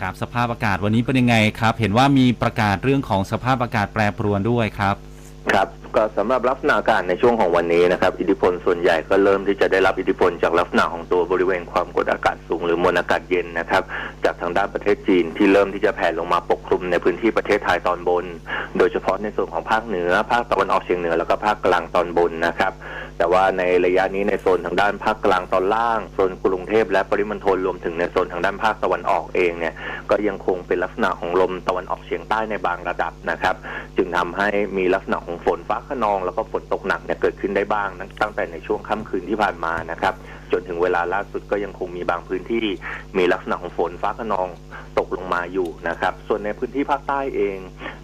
ครับสภาพอากาศวันนี้เป็นยังไงครับ เห็นว่ามีประกาศเรื่องของสภาพอากาศแปรปรวนด้วยครับ ครับ ก็สำหรับลักษณะอากาศในช่วงของวันนี้นะครับ อิทธิพลส่วนใหญ่ก็เริ่มที่จะได้รับอิทธิพลจากลักษณะของตัวบริเวณความกดอากาศสูงหรือมวลอากาศเย็นนะครับ จากทางด้านประเทศจีนที่เริ่มที่จะแผ่ลงมาปกคลุมในพื้นที่ประเทศไทยตอนบน โดยเฉพาะในส่วนของภาคเหนือ ภาคตะวันออกเฉียงเหนือแล้วก็ภาคกลางตอนบนนะครับ แต่ว่าในระยะนี้ในโซนทางด้านภาคกลางตอนล่างโซนกรุงเทพและปริมณฑลรวมถึงในโซนทางด้านภาคตะวันออกเองเนี่ยก็ยังคงเป็นลักษณะของลมตะวันออกเฉียงใต้ในบางระดับนะครับ จึงทำให้มีลักษณะของฝนฟ้าขนองแล้วก็ฝนตกหนักเนี่ยเกิดขึ้นได้บ้างตั้งแต่ในช่วงค่ำคืนที่ผ่านมานะครับ จนถึงเวลาล่าสุดก็ยังคงมีบางพื้นที่มีลักษณะของฝนฟ้าขนองตกลงมาอยู่นะครับ ส่วนในพื้นที่ภาคใต้เอง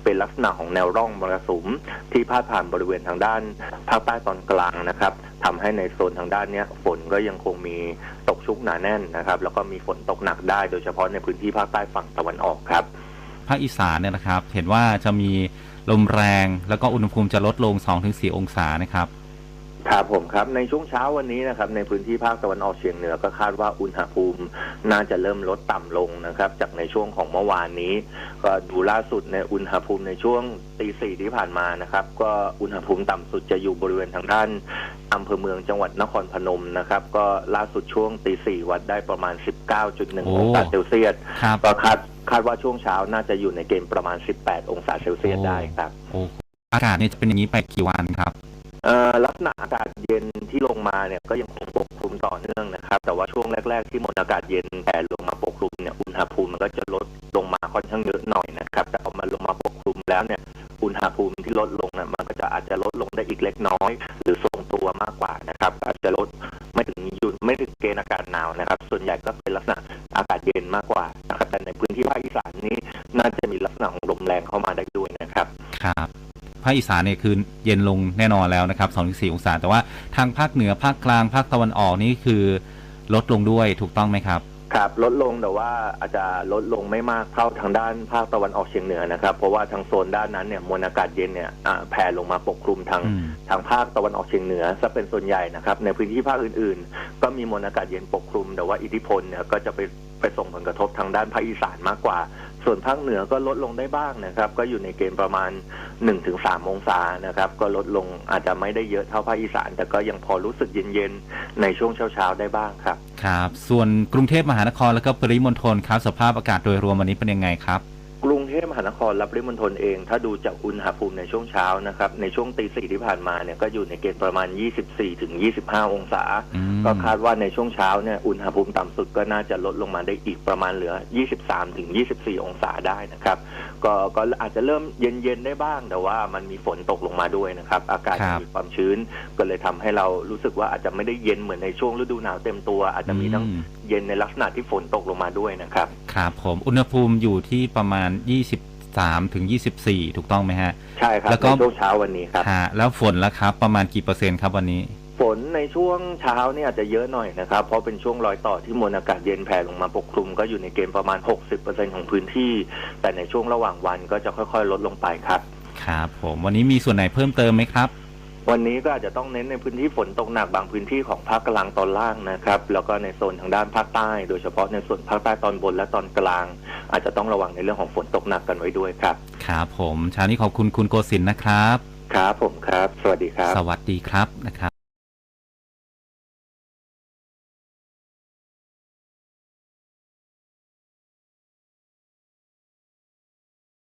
เป็นลักษณะของแนวร่องมรสุมที่พาดผ่านบริเวณทางด้านภาคใต้ตอนกลางนะครับทำให้ในโซนทางด้านนี้ฝนก็ยังคงมีตกชุกหนาแน่นนะครับ แล้วก็มีฝนตกหนักได้โดยเฉพาะในพื้นที่ภาคใต้ฝั่งตะวันออกครับ ภาคอีสานเนี่ยนะครับ เห็นว่าจะมี ลมแรงแล้วก็อุณหภูมิจะลดลง 2-4 องศานะครับครับผมครับในช่วงเช้าวันนี้นะครับในพื้นที่ภาคตะวันออกเฉียงเหนือก็คาดว่าอุณหภูมิน่าจะเริ่มลดต่ำลงนะครับ จากในช่วงของเมื่อวานนี้ ก็ดูล่าสุดในอุณหภูมิในช่วงตีสี่ที่ผ่านมานะครับ ก็อุณหภูมิต่ำสุดจะอยู่บริเวณทางด้านอำเภอเมืองจังหวัดนครพนมนะครับ ก็ล่าสุดช่วงตีสี่วัดได้ประมาณ 19.1โอ้องศาเซลเซียสครับก็คาด คาดว่าช่วงเช้าน่าจะอยู่ในเกณฑ์ประมาณ 18 องศาเซลเซียสได้ครับโอ้อากาศเนี่ยจะเป็นอย่างนี้ไปกี่วันครับเอ่อลักษณะอากาศเย็นที่ลงมาเนี่ยก็ยังคงปกคลุมต่อเนื่องนะครับ แต่ว่าช่วงแรก ๆ ที่มวลอากาศเย็นแผ่ลงมาปกคลุมเนี่ยอุณหภูมิมันก็จะลดลงมาค่อนข้างเยอะหน่อยนะครับ แต่เอามาลงมาปกคลุมแล้วเนี่ยอุณหภูมิที่ลดลงเนี่ยมันก็จะอาจจะลดลงได้อีกเล็กน้อย หรือทรงตัวมากกว่านะครับ อาจจะลดไม่ถึงหยุดไม่ถึงเกณฑ์อากาศหนาวนะครับ ส่วนใหญ่ก็เป็นลักษณะอากาศเย็นมากกว่านะครับแต่ในพื้นที่ภาคอีสา นนี้น่าจะมีลักษณะของลมแรงเข้ามาได้ด้วยนะครับ ครับภาคอีสานเนี่ยคือเย็นลงแน่นอนแล้วนะครับ2-4องศา แต่ว่าทางภาคเหนือภาคกลางภาคตะวันออกนี่คือลดลงด้วยถูกต้องไหมครับ ครับ ลดลงแต่ว่าอาจจะลดลงไม่มากเท่าทางด้านภาคตะวันออกเฉียงเหนือนะครับ เพราะว่าทางโซนด้านนั้นเนี่ยมวลอากาศเย็นเนี่ยอ่าแผ่ลงมาปกคลุมทางอืมทางภาคตะวันออกเฉียงเหนือซะเป็นส่วนใหญ่นะครับ ในพื้นที่ภาคอื่น ๆ ก็มีมวลอากาศเย็นปกคลุม แต่ว่าอิทธิพลเนี่ยก็จะไปไปส่งผลกระทบทางด้านภาคอีสานมากกว่า ส่วนภาคเหนือก็ลดลงได้บ้างนะครับ ก็อยู่ในเกณฑ์ประมาณ 1-3 องศานะครับ ก็ลดลงอาจจะไม่ได้เยอะเท่าภาคอีสาน แต่ก็ยังพอรู้สึกเย็นๆ ในช่วงเช้าๆ ได้บ้างครับ ครับ ส่วนกรุงเทพมหานครแล้วก็ปริมณฑลครับสภาพอากาศโดยรวมวันนี้เป็นยังไงครับ เทพมหานครและปริมณฑลเอง ถ้าดูจากอุณหภูมิในช่วงเช้านะครับ ในช่วงตีสี่ที่ผ่านมาเนี่ยก็อยู่ในเกณฑ์ประมาณ 24ถึง25 องศาอืมก็คาดว่าในช่วงเช้าเนี่ยอุณหภูมิต่ำสุดก็น่าจะลดลงมาได้อีกประมาณเหลือ 23ถึง24 องศาได้นะครับ ก็ก็อาจจะเริ่มเย็นๆได้บ้าง แต่ว่ามันมีฝนตกลงมาด้วยนะครับ อากาศครับมีความชื้นก็เลยทำให้เรารู้สึกว่าอาจจะไม่ได้เย็นเหมือนในช่วงฤดูหนาวเต็มตัว อาจจะมีทั้งอืมเย็นในลักษณะที่ฝนตกลงมาด้วยนะครับ ครับผม อุณหภูมิอยู่ที่ประมาณ 23ถึง24 ถูกต้องไหมฮะ ใช่ครับแล้วก็ในช่วงเช้าวันนี้ครับฮะแล้วฝนล่ะครับ ประมาณกี่เปอร์เซ็นต์ครับวันนี้ ฝนในช่วงเช้าเนี่ยอาจจะเยอะหน่อยนะครับ เพราะเป็นช่วงรอยต่อที่มวลอากาศเย็นแผ่ลงมาปกคลุมก็อยู่ในเกณฑ์ประมาณ 60%ของพื้นที่ แต่ในช่วงระหว่างวันก็จะค่อยๆ ลดลงไปครับ ครับผม วันนี้มีส่วนไหนเพิ่มเติมไหมครับ วันนี้ก็อาจจะต้องเน้นในพื้นที่ฝนตกหนักบางพื้นที่ของภาคกลางตอนล่างนะครับ แล้วก็ในโซนทางด้านภาคใต้ โดยเฉพาะในส่วนภาคใต้ตอนบนและตอนกลาง อาจจะต้องระวังในเรื่องของฝนตกหนักกันไว้ด้วยครับครับผมเช้านี้ขอบคุณคุณโกศินทร์นะครับ ครับผมครับ สวัสดีครับ สวัสดีครับนะครับ